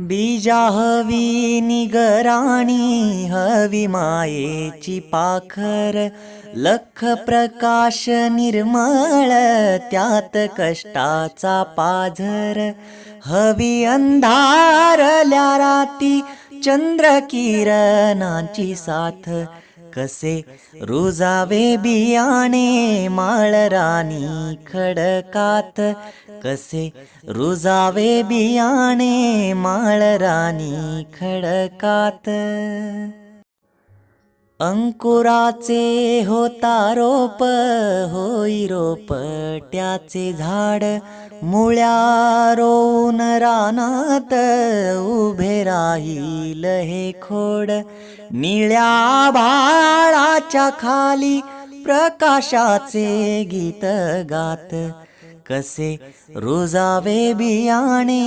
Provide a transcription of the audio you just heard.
बीजा हवी निगराणी हवी मायेची पाखर लख प्रकाश निर्मळ त्यात कष्टाचा पाझर. हवी अंधारल्या राती चंद्र किरणाची साथ कसे? रुजावे बियाणे माळरानी खडकात. कसे? रुजावे बियाणे माळरानी खडकात. अंकुराचे होता रोप होई रोपट्याचे झाड. मुळ्या रोवून रानात उभे राहील हे खोड. निळ्या च्या खाली प्रकाशाचे गीत गात. कसे रुजावे बियाणे.